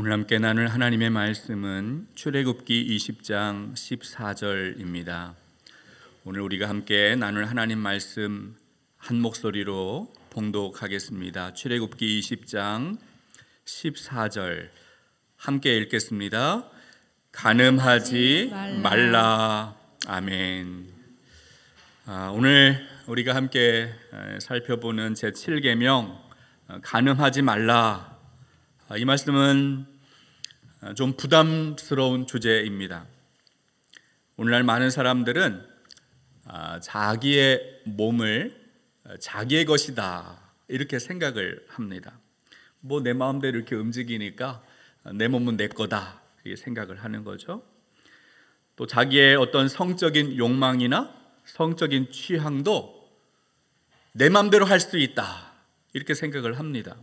오늘 함께 나눌 하나님의 말씀은 출애굽기 20장 14절입니다. 오늘 우리가 함께 나눌 하나님 말씀 한 목소리로 봉독하겠습니다. 출애굽기 20장 14절 함께 읽겠습니다. 가늠하지 말라. 아멘. 아, 오늘 우리가 함께 에, 살펴보는 제 7계명 가늠하지 말라. 아, 이 말씀은 아, 좀 부담스러운 주제입니다. 오늘날 많은 사람들은 아, 자기의 몸을 아, 자기의 것이다 이렇게 생각을 합니다. 뭐 내 마음대로 이렇게 움직이니까 아, 내 몸은 내 거다 이렇게 생각을 하는 거죠. 또 자기의 어떤 성적인 욕망이나 성적인 취향도 내 마음대로 할 수 있다 이렇게 생각을 합니다.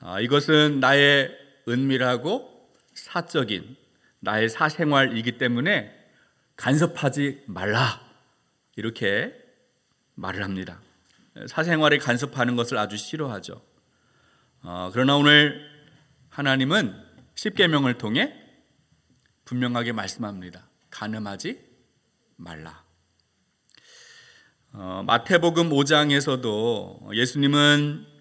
아, 이것은 나의 은밀하고 사적인 나의 사생활이기 때문에 간섭하지 말라 이렇게 말을 합니다. 사생활에 간섭하는 것을 아주 싫어하죠. 어, 그러나 오늘 하나님은 십계명을 통해 분명하게 말씀합니다. 간음하지 말라. 어, 마태복음 5장에서도 예수님은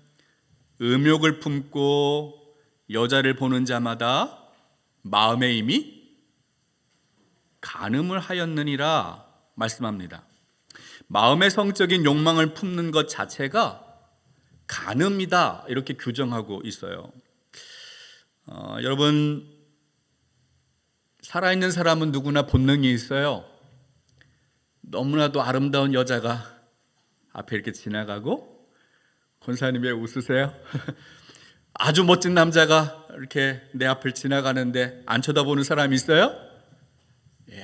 음욕을 품고 여자를 보는 자마다 마음에 이미 간음을 하였느니라 말씀합니다. 마음의 성적인 욕망을 품는 것 자체가 간음이다 이렇게 규정하고 있어요. 어, 여러분 살아있는 사람은 누구나 본능이 있어요. 너무나도 아름다운 여자가 앞에 이렇게 지나가고 권사님 왜 웃으세요? 아주 멋진 남자가 이렇게 내 앞을 지나가는데 안 쳐다보는 사람 있어요? 예.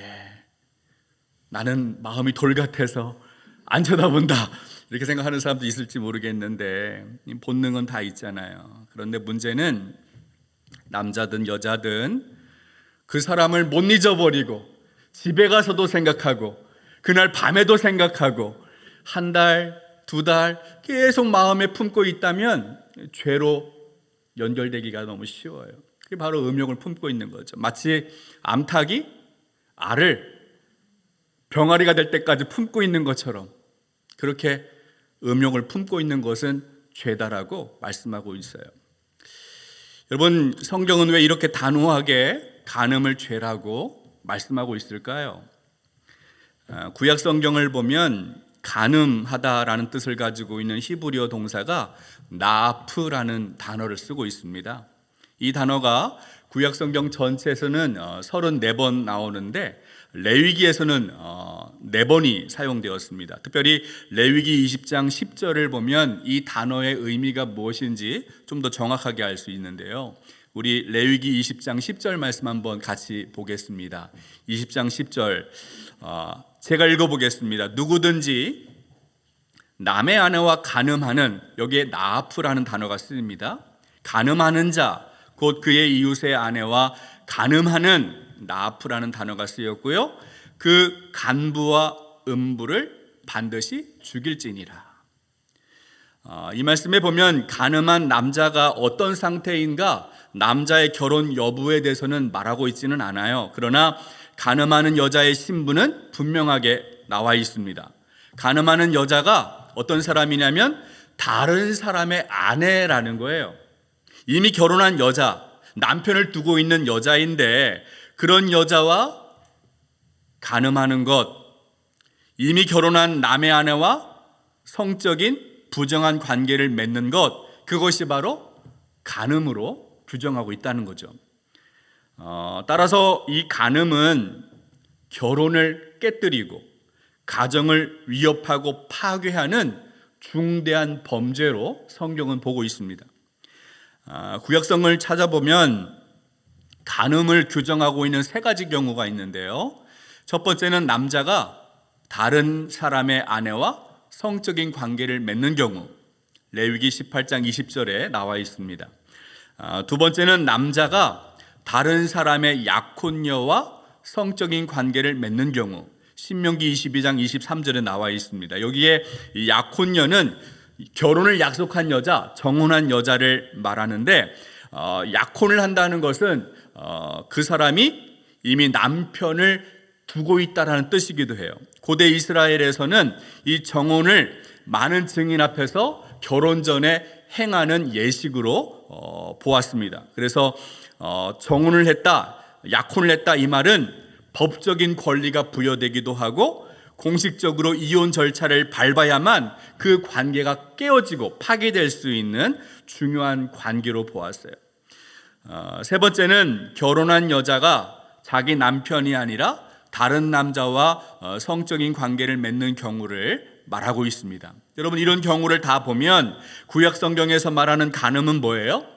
나는 마음이 돌 같아서 안 쳐다본다. 이렇게 생각하는 사람도 있을지 모르겠는데 본능은 다 있잖아요. 그런데 문제는 남자든 여자든 그 사람을 못 잊어버리고 집에 가서도 생각하고 그날 밤에도 생각하고 한 달, 두 달 계속 마음에 품고 있다면 죄로 연결되기가 너무 쉬워요. 그게 바로 음욕을 품고 있는 거죠. 마치 암탉이 알을 병아리가 될 때까지 품고 있는 것처럼 그렇게 음욕을 품고 있는 것은 죄다라고 말씀하고 있어요. 여러분 성경은 왜 이렇게 단호하게 간음을 죄라고 말씀하고 있을까요? 아, 구약 성경을 보면 간음하다라는 뜻을 가지고 있는 히브리어 동사가 나프라는 단어를 쓰고 있습니다. 이 단어가 구약 성경 전체에서는 34번 나오는데 레위기에서는 4번이 사용되었습니다. 특별히 레위기 20장 10절을 보면 이 단어의 의미가 무엇인지 좀 더 정확하게 알 수 있는데요. 우리 레위기 20장 10절 말씀 한번 같이 보겠습니다. 20장 10절 어, 제가 읽어보겠습니다. 누구든지 남의 아내와 간음하는 여기에 나아프라는 단어가 쓰입니다. 간음하는 자, 곧 그의 이웃의 아내와 간음하는 나아프라는 단어가 쓰였고요. 그 간부와 음부를 반드시 죽일지니라. 어, 이 말씀에 보면 간음한 남자가 어떤 상태인가 남자의 결혼 여부에 대해서는 말하고 있지는 않아요. 그러나 간음하는 여자의 신분은 분명하게 나와 있습니다. 간음하는 여자가 어떤 사람이냐면 다른 사람의 아내라는 거예요. 이미 결혼한 여자, 남편을 두고 있는 여자인데 그런 여자와 간음하는 것, 이미 결혼한 남의 아내와 성적인 부정한 관계를 맺는 것, 그것이 바로 간음으로 규정하고 있다는 거죠. 어, 따라서 이 간음은 결혼을 깨뜨리고 가정을 위협하고 파괴하는 중대한 범죄로 성경은 보고 있습니다. 아, 구약성을 찾아보면 간음을 규정하고 있는 세 가지 경우가 있는데요. 첫 번째는 남자가 다른 사람의 아내와 성적인 관계를 맺는 경우, 레위기 18장 20절에 나와 있습니다. 아, 두 번째는 남자가 다른 사람의 약혼녀와 성적인 관계를 맺는 경우, 신명기 22장 23절에 나와 있습니다. 여기에 약혼녀는 결혼을 약속한 여자, 정혼한 여자를 말하는데 어, 약혼을 한다는 것은 어, 그 사람이 이미 남편을 두고 있다라는 뜻이기도 해요. 고대 이스라엘에서는 이 정혼을 많은 증인 앞에서 결혼 전에 행하는 예식으로 어, 보았습니다. 그래서 어, 정혼을 했다, 약혼을 했다 이 말은 법적인 권리가 부여되기도 하고 공식적으로 이혼 절차를 밟아야만 그 관계가 깨어지고 파괴될 수 있는 중요한 관계로 보았어요. 어, 세 번째는 결혼한 여자가 자기 남편이 아니라 다른 남자와 어, 성적인 관계를 맺는 경우를 말하고 있습니다. 여러분 이런 경우를 다 보면 구약 성경에서 말하는 간음은 뭐예요?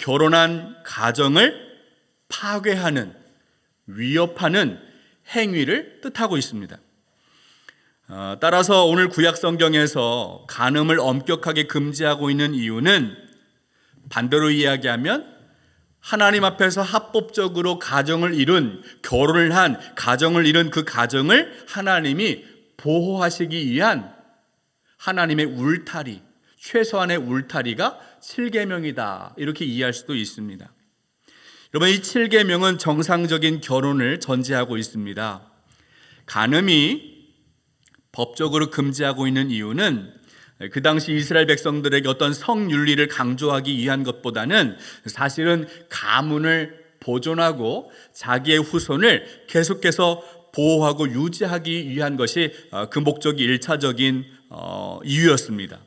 결혼한 가정을 파괴하는 위협하는 행위를 뜻하고 있습니다. 어, 따라서 오늘 구약 성경에서 간음을 엄격하게 금지하고 있는 이유는 반대로 이야기하면 하나님 앞에서 합법적으로 가정을 이룬 결혼을 한 가정을 이룬 그 가정을 하나님이 보호하시기 위한 하나님의 울타리 최소한의 울타리가 7계명이다. 이렇게 이해할 수도 있습니다. 여러분 이 7계명은 정상적인 결혼을 전제하고 있습니다. 간음이 법적으로 금지하고 있는 이유는 그 당시 이스라엘 백성들에게 어떤 성윤리를 강조하기 위한 것보다는 사실은 가문을 보존하고 자기의 후손을 계속해서 보호하고 유지하기 위한 것이 어, 그 목적이 일차적인 어, 이유였습니다.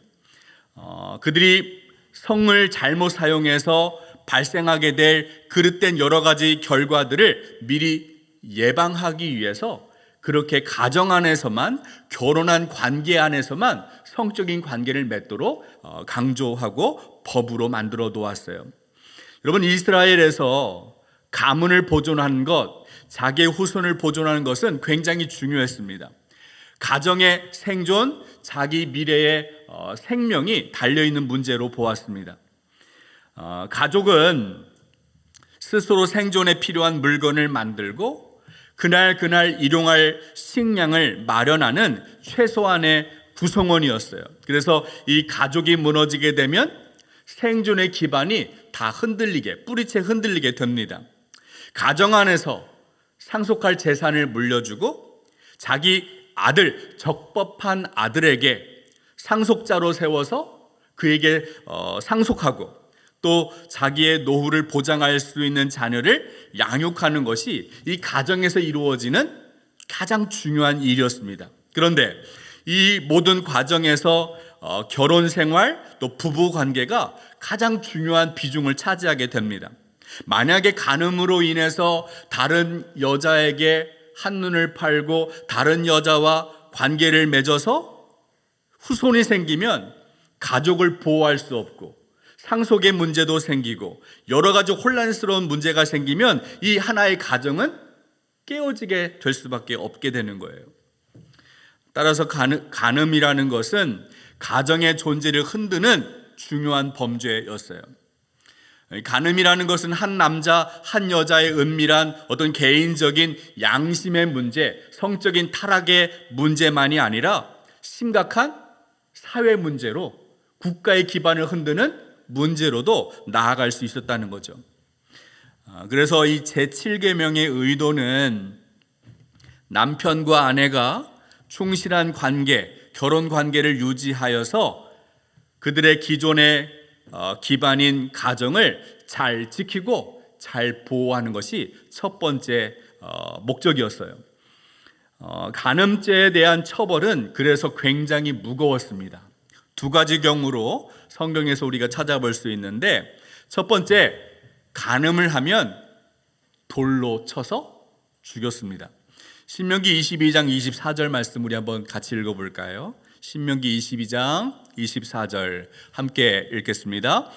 어, 그들이 성을 잘못 사용해서 발생하게 될 그릇된 여러 가지 결과들을 미리 예방하기 위해서 그렇게 가정 안에서만 결혼한 관계 안에서만 성적인 관계를 맺도록 어, 강조하고 법으로 만들어 놓았어요. 여러분 이스라엘에서 가문을 보존하는 것, 자기의 후손을 보존하는 것은 굉장히 중요했습니다. 가정의 생존, 자기 미래의 어, 생명이 달려 있는 문제로 보았습니다. 어, 가족은 스스로 생존에 필요한 물건을 만들고 그날 그날 일용할 식량을 마련하는 최소한의 구성원이었어요. 그래서 이 가족이 무너지게 되면 생존의 기반이 다 흔들리게 뿌리채 흔들리게 됩니다. 가정 안에서 상속할 재산을 물려주고 자기 아들 적법한 아들에게 상속자로 세워서 그에게 어, 상속하고 또 자기의 노후를 보장할 수 있는 자녀를 양육하는 것이 이 가정에서 이루어지는 가장 중요한 일이었습니다. 그런데 이 모든 과정에서 어, 결혼 생활 또 부부 관계가 가장 중요한 비중을 차지하게 됩니다. 만약에 간음으로 인해서 다른 여자에게 한눈을 팔고 다른 여자와 관계를 맺어서 후손이 생기면 가족을 보호할 수 없고 상속의 문제도 생기고 여러 가지 혼란스러운 문제가 생기면 이 하나의 가정은 깨어지게 될 수밖에 없게 되는 거예요. 따라서 간음, 이라는 것은 가정의 존재를 흔드는 중요한 범죄였어요. 간음이라는 것은 한 남자, 한 여자의 은밀한 어떤 개인적인 양심의 문제, 성적인 타락의 문제만이 아니라 심각한 사회 문제로 국가의 기반을 흔드는 문제로도 나아갈 수 있었다는 거죠. 아, 그래서 이 제7계명의 의도는 남편과 아내가 충실한 관계, 결혼 관계를 유지하여서 그들의 기존의 어, 기반인 가정을 잘 지키고 잘 보호하는 것이 첫 번째 어, 목적이었어요. 어, 간음죄에 대한 처벌은 그래서 굉장히 무거웠습니다. 두 가지 경우로 성경에서 우리가 찾아볼 수 있는데 첫 번째 간음을 하면 돌로 쳐서 죽였습니다. 신명기 22장 24절 말씀 우리 한번 같이 읽어 볼까요? 신명기 22장 24절 함께 읽겠습니다.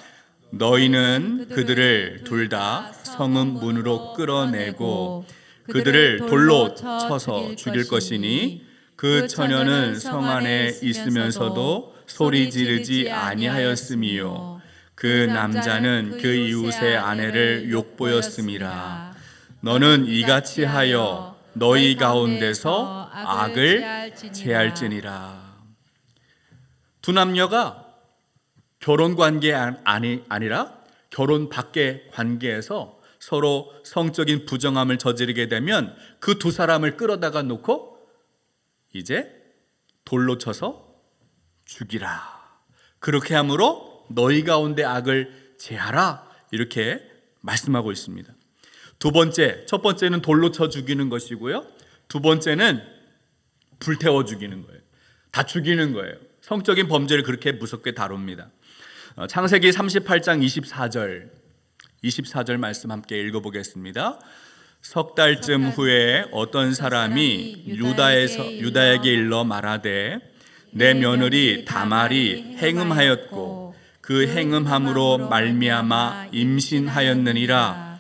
너희는 그들을 둘 다 성읍 문으로 끌어내고 그들을 돌로 쳐서 죽일 것이니 그 처녀는 성 안에 있으면서도 소리 지르지 아니하였음이요. 그 남자는 그 이웃의 아내를 욕보였음이라 너는 이같이 하여 너희 가운데서 악을 제할지니라 두 남녀가 결혼 관계 아니 아니라 결혼 밖의 관계에서 서로 성적인 부정함을 저지르게 되면 그 두 사람을 끌어다가 놓고 이제 돌로 쳐서 죽이라. 그렇게 함으로 너희 가운데 악을 제하라. 이렇게 말씀하고 있습니다. 두 번째, 첫 번째는 돌로 쳐 죽이는 것이고요. 두 번째는 불태워 죽이는 거예요. 다 죽이는 거예요. 성적인 범죄를 그렇게 무섭게 다룹니다. 어, 창세기 38장 24절 24절 말씀 함께 읽어보겠습니다. 석 달쯤 후에 어떤 사람이 유다에서 유다에게 일러 말하되 내 며느리 다말이 행음하였고 그 행음함으로 말미암아 임신하였느니라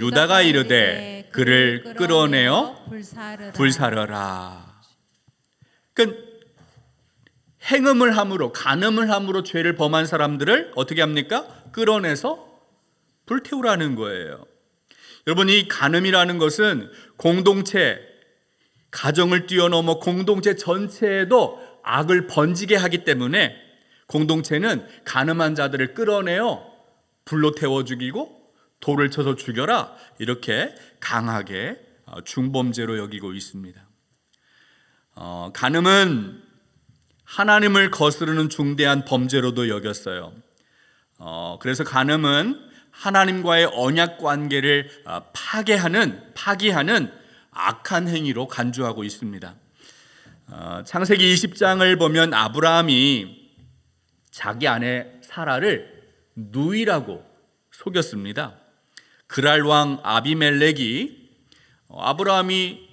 유다가 이르되 그를 끌어내어 불사르라. 그러니까 행음을 함으로 간음을 함으로 죄를 범한 사람들을 어떻게 합니까? 끌어내서 불태우라는 거예요. 여러분 이 간음이라는 것은 공동체 가정을 뛰어넘어 공동체 전체에도 악을 번지게 하기 때문에 공동체는 간음한 자들을 끌어내어 불로 태워 죽이고 돌을 쳐서 죽여라 이렇게 강하게 어, 중범죄로 여기고 있습니다. 어, 간음은 하나님을 거스르는 중대한 범죄로도 여겼어요. 어, 그래서 간음은 하나님과의 언약 관계를 어, 파괴하는 파기하는 악한 행위로 간주하고 있습니다. 어, 창세기 20장을 보면 아브라함이 자기 아내 사라를 누이라고 속였습니다. 그랄 왕 아비멜렉이 어, 아브라함이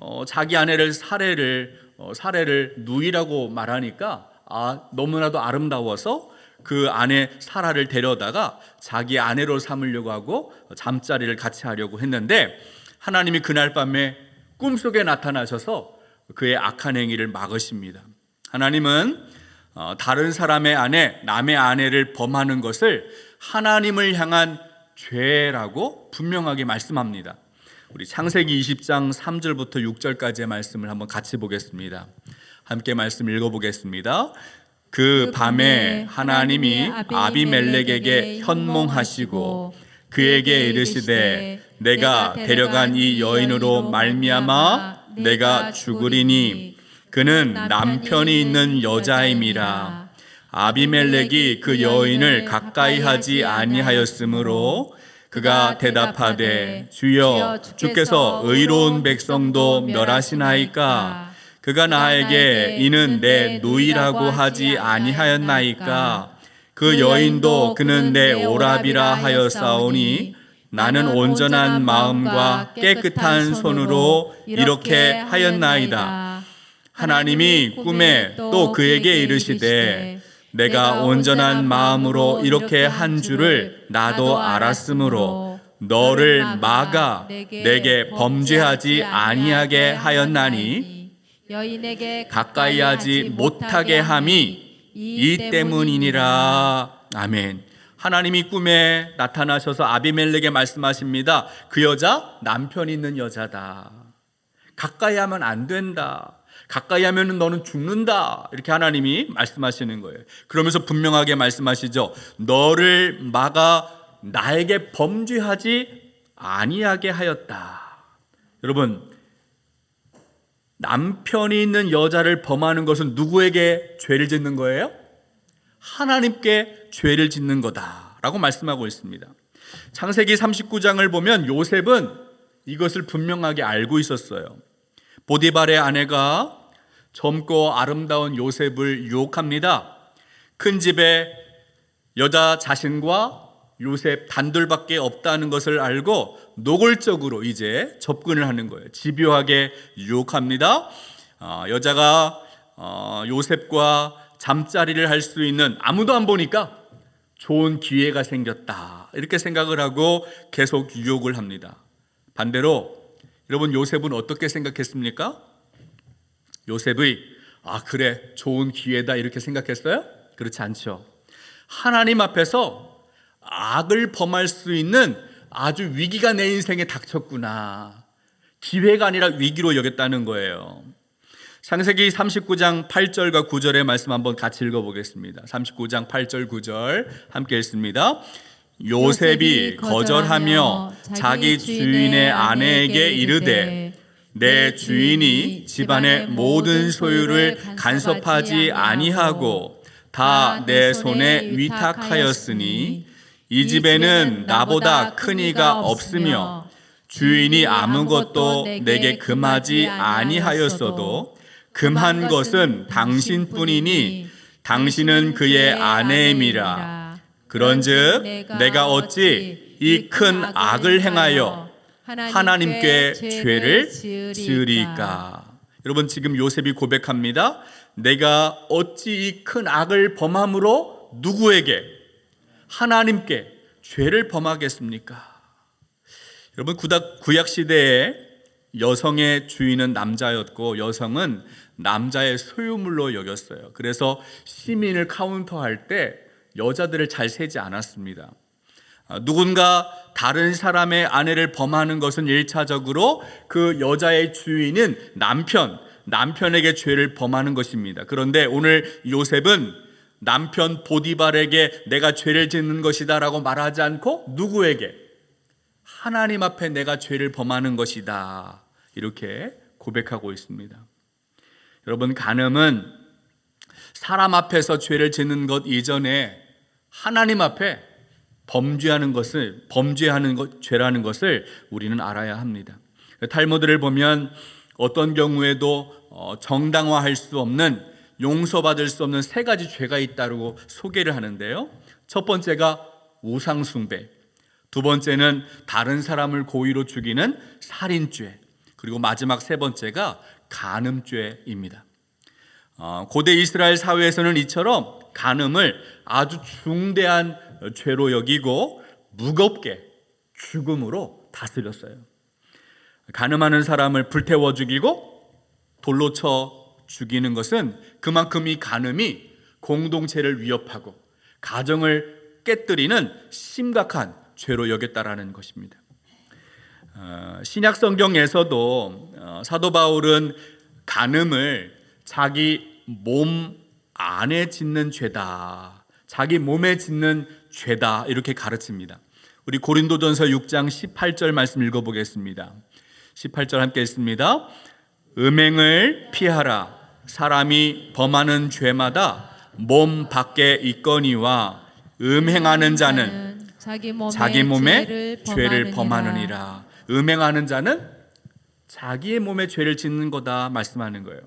어, 자기 아내를 사례를 어, 사례를 누이라고 말하니까 아 너무나도 아름다워서 그 아내 사라를 데려다가 자기 아내로 삼으려고 하고 잠자리를 같이 하려고 했는데 하나님이 그날 밤에 꿈속에 나타나셔서 그의 악한 행위를 막으십니다. 하나님은 어, 다른 사람의 아내, 남의 아내를 범하는 것을 하나님을 향한 죄라고 분명하게 말씀합니다. 우리 창세기 20장 3절부터 6절까지의 말씀을 한번 같이 보겠습니다. 함께 말씀 읽어보겠습니다. 그 밤에 하나님이 아비멜렉에게 현몽하시고 그에게 이르시되 내가 데려간 이 여인으로 말미암아 내가 죽으리니 그는 남편이 있는 여자임이라 아비멜렉이 그 여인을 가까이 하지 아니하였으므로 그가 대답하되 주여 주께서 의로운 백성도 멸하시나이까? 그가 나에게 이는 내 누이라고 하지 아니하였나이까? 그 여인도 그는 내 오랍이라 하였사오니 나는 온전한 마음과 깨끗한 손으로 이렇게 하였나이다. 하나님이 꿈에 또 그에게 이르시되 내가 온전한 마음으로 이렇게 한 줄을 나도 알았으므로 너를 막아 내게 범죄하지 아니하게 하였나니 여인에게 가까이 하지 못하게 함이 이 때문이니라. 아멘. 하나님이 꿈에 나타나셔서 아비멜렉에 말씀하십니다. 그 여자 남편 있는 여자다. 가까이 하면 안 된다. 가까이 하면 너는 죽는다. 이렇게 하나님이 말씀하시는 거예요. 그러면서 분명하게 말씀하시죠. 너를 막아 나에게 범죄하지 아니하게 하였다. 여러분, 남편이 있는 여자를 범하는 것은 누구에게 죄를 짓는 거예요? 하나님께 죄를 짓는 거다라고 말씀하고 있습니다. 창세기 39장을 보면 요셉은 이것을 분명하게 알고 있었어요. 보디발의 아내가 젊고 아름다운 요셉을 유혹합니다. 큰 집에 여자 자신과 요셉 단둘밖에 없다는 것을 알고 노골적으로 이제 접근을 하는 거예요. 집요하게 유혹합니다. 어, 여자가 어, 요셉과 잠자리를 할 수 있는 아무도 안 보니까 좋은 기회가 생겼다. 이렇게 생각을 하고 계속 유혹을 합니다. 반대로 여러분 요셉은 어떻게 생각했습니까? 요셉의 아 그래 좋은 기회다 이렇게 생각했어요? 그렇지 않죠. 하나님 앞에서 악을 범할 수 있는 아주 위기가 내 인생에 닥쳤구나. 기회가 아니라 위기로 여겼다는 거예요. 창세기 39장 8절과 9절의 말씀 한번 같이 읽어보겠습니다. 39장 8절 9절 함께 읽습니다. 요셉이 거절하며 자기 주인의 아내에게 이르되 내 주인이 집안의 모든 소유를 간섭하지 아니하고 다 내 손에 위탁하였으니 이 집에는 나보다 큰 이가 없으며 주인이 아무것도 내게 금하지 아니하였어도 금한 것은 당신뿐이니 당신은 그의 아내임이라. 그런즉 내가 어찌 이 큰 악을 행하여 하나님께 죄를 지으리까 여러분 지금 요셉이 고백합니다 내가 어찌 이 큰 악을 범함으로 누구에게 하나님께 죄를 범하겠습니까 여러분 구약, 구약 시대에 여성의 주인은 남자였고 여성은 남자의 소유물로 여겼어요. 그래서 시민을 카운터할 때 여자들을 잘 세지 않았습니다. 아, 누군가 다른 사람의 아내를 범하는 것은 일차적으로 그 여자의 주인은 남편, 남편에게 죄를 범하는 것입니다. 그런데 오늘 요셉은 남편 보디발에게 내가 죄를 짓는 것이다 라고 말하지 않고 누구에게 하나님 앞에 내가 죄를 범하는 것이다. 이렇게 고백하고 있습니다. 여러분, 간음은 사람 앞에서 죄를 짓는 것 이전에 하나님 앞에 범죄하는 것을, 범죄하는 것, 죄라는 것을 우리는 알아야 합니다. 탈모드를 보면 어떤 경우에도 어, 정당화할 수 없는 용서받을 수 없는 세 가지 죄가 있다고 소개를 하는데요. 첫 번째가 우상숭배, 두 번째는 다른 사람을 고의로 죽이는 살인죄, 그리고 마지막 세 번째가 간음죄입니다. 어, 고대 이스라엘 사회에서는 이처럼 간음을 아주 중대한 죄로 여기고 무겁게 죽음으로 다스렸어요. 간음하는 사람을 불태워 죽이고 돌로 쳐 죽이는 것은 그만큼 이 간음이 공동체를 위협하고 가정을 깨뜨리는 심각한 죄로 여겼다라는 것입니다. 어, 신약 성경에서도 어, 사도 바울은 간음을 자기 몸 안에 짓는 죄다. 자기 몸에 짓는 죄다. 이렇게 가르칩니다. 우리 고린도전서 6장 18절 말씀 읽어 보겠습니다. 18절 함께 읽습니다. 음행을 피하라. 사람이 범하는 죄마다 몸 밖에 있거니와 음행하는 자는 자기 몸에, 자기 몸에 죄를, 죄를 범하느니라. 범하느니라. 음행하는 자는 자기의 몸에 죄를 짓는 거다 말씀하는 거예요.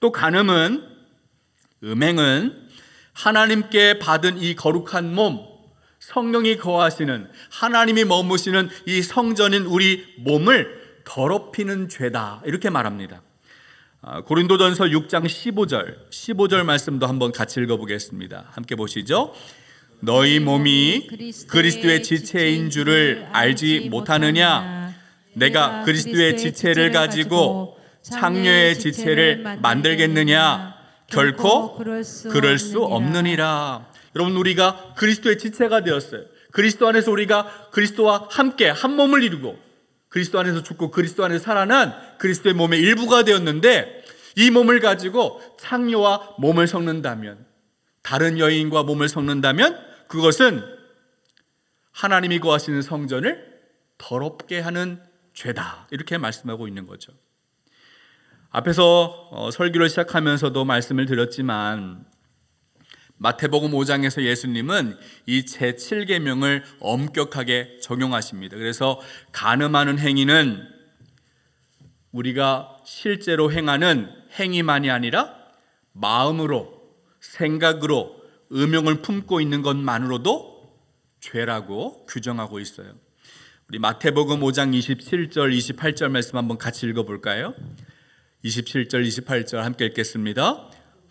또 간음은 음행은 하나님께 받은 이 거룩한 몸, 성령이 거하시는 하나님이 머무시는 이 성전인 우리 몸을 더럽히는 죄다. 이렇게 말합니다. 아, 고린도전서 6장 15절, 15절 말씀도 한번 같이 읽어보겠습니다. 함께 보시죠. 너희 몸이 그리스도의 지체인 줄을 알지 못하느냐? 내가 그리스도의 지체를 가지고 창녀의 지체를 만들겠느냐? 결코 그럴 수 없느니라. 여러분 우리가 그리스도의 지체가 되었어요. 그리스도 안에서 우리가 그리스도와 함께 한 몸을 이루고 그리스도 안에서 죽고 그리스도 안에서 살아난 그리스도의 몸의 일부가 되었는데 이 몸을 가지고 창녀와 몸을 섞는다면 다른 여인과 몸을 섞는다면 그것은 하나님이 거하시는 성전을 더럽게 하는 죄다. 이렇게 말씀하고 있는 거죠. 앞에서 어, 설교를 시작하면서도 말씀을 드렸지만 마태복음 5장에서 예수님은 이 제7계명을 엄격하게 적용하십니다. 그래서 간음하는 행위는 우리가 실제로 행하는 행위만이 아니라 마음으로 생각으로 음용을 품고 있는 것만으로도 죄라고 규정하고 있어요. 우리 마태복음 5장 27절 28절 말씀 한번 같이 읽어 볼까요? 27절 28절 함께 읽겠습니다.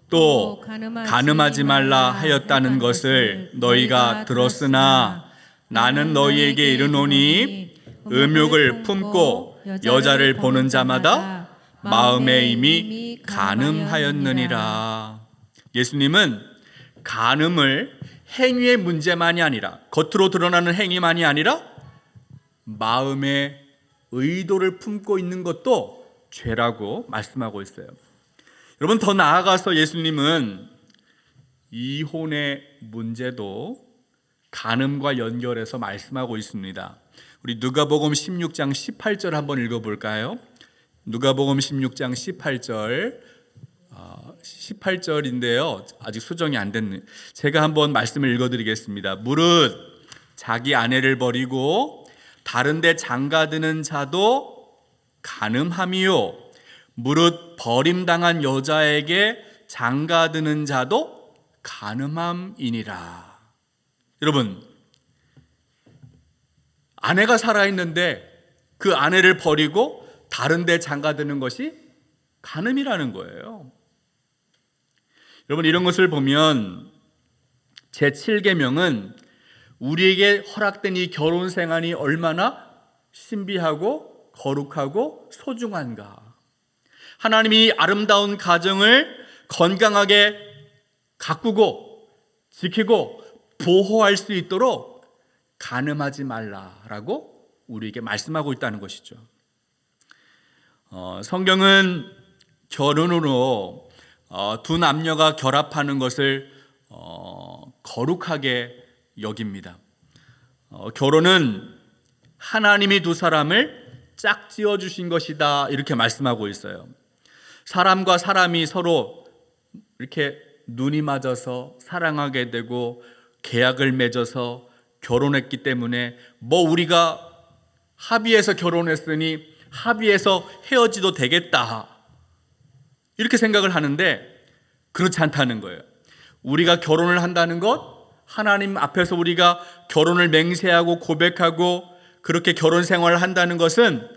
또 간음하지 말라 하였다는 것을 너희가 들었으나 나는 너희에게 이르노니 음욕을 품고 여자를 보는 자마다 마음에 이미 간음하였느니라. 예수님은 간음을 행위의 문제만이 아니라 겉으로 드러나는 행위만이 아니라 마음의 의도를 품고 있는 것도 죄라고 말씀하고 있어요. 여러분 더 나아가서 예수님은 이혼의 문제도 간음과 연결해서 말씀하고 있습니다. 우리 누가복음 16장 18절 한번 읽어볼까요? 누가복음 16장 18절 18절인데요. 아직 수정이 안 됐네. 제가 한번 말씀을 읽어드리겠습니다. 무릇 자기 아내를 버리고 다른데 장가드는 자도 간음함이요. 무릇 버림당한 여자에게 장가드는 자도 간음함이니라. 여러분, 아내가 살아 있는데 그 아내를 버리고 다른 데 장가드는 것이 간음이라는 거예요. 여러분 이런 것을 보면 제 7계명은 우리에게 허락된 이 결혼 생활이 얼마나 신비하고 거룩하고 소중한가. 하나님이 아름다운 가정을 건강하게 가꾸고 지키고 보호할 수 있도록 가늠하지 말라라고 우리에게 말씀하고 있다는 것이죠. 어, 성경은 결혼으로 어, 두 남녀가 결합하는 것을 어, 거룩하게 여깁니다. 어, 결혼은 하나님이 두 사람을 짝지어 주신 것이다 이렇게 말씀하고 있어요. 사람과 사람이 서로 이렇게 눈이 맞아서 사랑하게 되고 계약을 맺어서 결혼했기 때문에 뭐 우리가 합의해서 결혼했으니 합의해서 헤어지도 되겠다. 이렇게 생각을 하는데 그렇지 않다는 거예요. 우리가 결혼을 한다는 것, 하나님 앞에서 우리가 결혼을 맹세하고 고백하고 그렇게 결혼 생활을 한다는 것은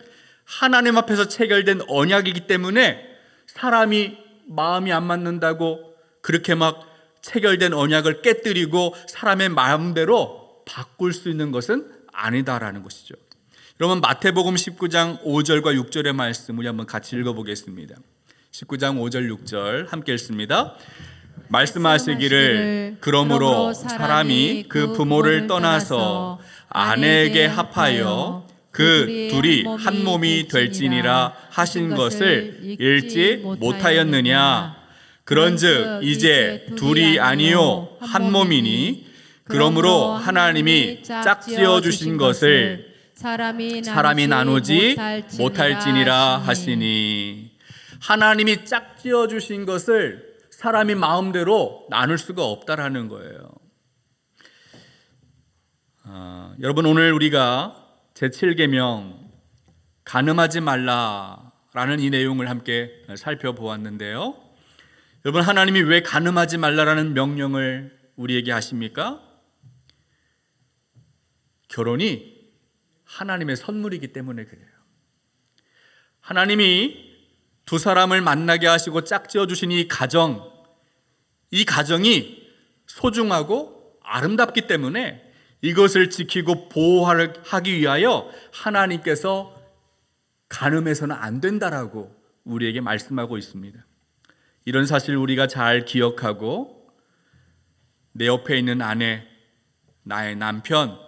하나님 앞에서 체결된 언약이기 때문에 사람이 마음이 안 맞는다고 그렇게 막 체결된 언약을 깨뜨리고 사람의 마음대로 바꿀 수 있는 것은 아니다라는 것이죠. 여러분 마태복음 19장 5절과 6절의 말씀 우리 한번 같이 읽어보겠습니다. 19장 5절 6절 함께 읽습니다. 말씀하시기를 그러므로 사람이 그 부모를 떠나서 아내에게 합하여 그 둘이 한 몸이 될지니라 하신 것을 읽지 못하였느냐 그런즉 이제 둘이 아니요 한 몸이니 그러므로 하나님이 짝지어 주신 것을 사람이 나누지 못할지니라 하시니 하나님이 짝지어 주신 것을 사람이 마음대로 나눌 수가 없다라는 거예요. 아, 여러분 오늘 우리가 제 7계명 간음하지 말라라는 이 내용을 함께 살펴보았는데요. 여러분 하나님이 왜 간음하지 말라라는 명령을 우리에게 하십니까? 결혼이 하나님의 선물이기 때문에 그래요. 하나님이 두 사람을 만나게 하시고 짝지어 주신 이 가정, 이 가정이 소중하고 아름답기 때문에 이것을 지키고 보호하기 위하여 하나님께서 간음해서는 안 된다라고 우리에게 말씀하고 있습니다. 이런 사실 우리가 잘 기억하고 내 옆에 있는 아내, 나의 남편,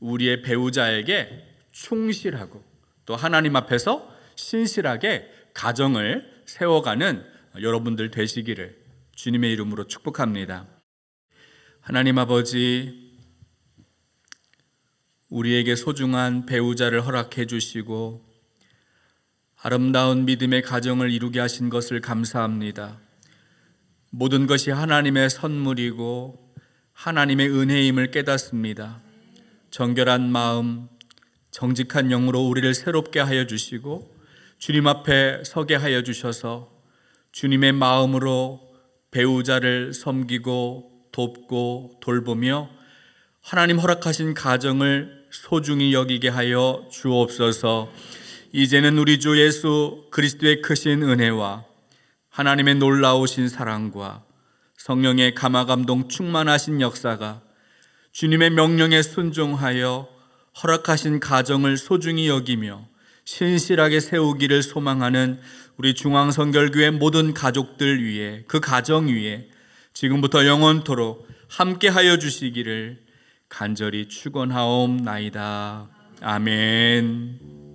우리의 배우자에게 충실하고 또 하나님 앞에서 신실하게 가정을 세워가는 여러분들 되시기를 주님의 이름으로 축복합니다. 하나님 아버지, 우리에게 소중한 배우자를 허락해 주시고 아름다운 믿음의 가정을 이루게 하신 것을 감사합니다. 모든 것이 하나님의 선물이고 하나님의 은혜임을 깨닫습니다. 정결한 마음, 정직한 영으로 우리를 새롭게 하여 주시고 주님 앞에 서게 하여 주셔서 주님의 마음으로 배우자를 섬기고 돕고 돌보며 하나님 허락하신 가정을 소중히 여기게 하여 주옵소서. 이제는 우리 주 예수 그리스도의 크신 은혜와 하나님의 놀라우신 사랑과 성령의 감화 감동 충만하신 역사가 주님의 명령에 순종하여 허락하신 가정을 소중히 여기며 신실하게 세우기를 소망하는 우리 중앙성결교회 모든 가족들 위해 그 가정 위에 지금부터 영원토록 함께하여 주시기를 간절히 축원하옵나이다. 아멘.